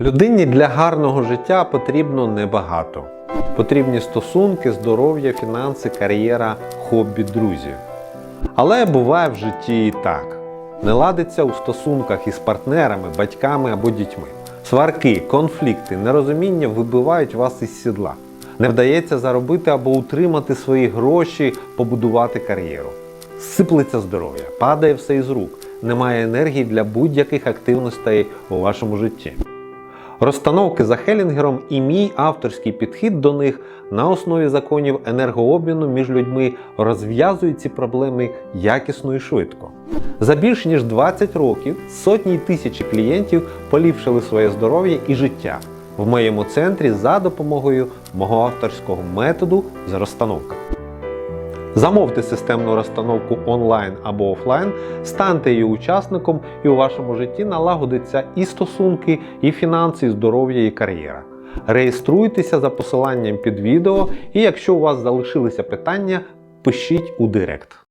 Людині для гарного життя потрібно небагато. Потрібні стосунки, здоров'я, фінанси, кар'єра, хобі, друзі. Але буває в житті і так: не ладиться у стосунках із партнерами, батьками або дітьми. Сварки, конфлікти, нерозуміння вибивають вас із сідла. Не вдається заробити або утримати свої гроші, побудувати кар'єру. Сиплеться здоров'я, падає все із рук, немає енергії для будь-яких активностей у вашому житті. Розстановки за Хелінгером і мій авторський підхід до них на основі законів енергообміну між людьми розв'язують ці проблеми якісно і швидко. За більш ніж 20 років сотні й тисячі клієнтів поліпшили своє здоров'я і життя в моєму центрі за допомогою мого авторського методу з розстановками. Замовте системну розстановку онлайн або офлайн, станьте її учасником, і у вашому житті налагодиться і стосунки, і фінанси, і здоров'я, і кар'єра. Реєструйтеся за посиланням під відео, і якщо у вас залишилися питання, пишіть у директ.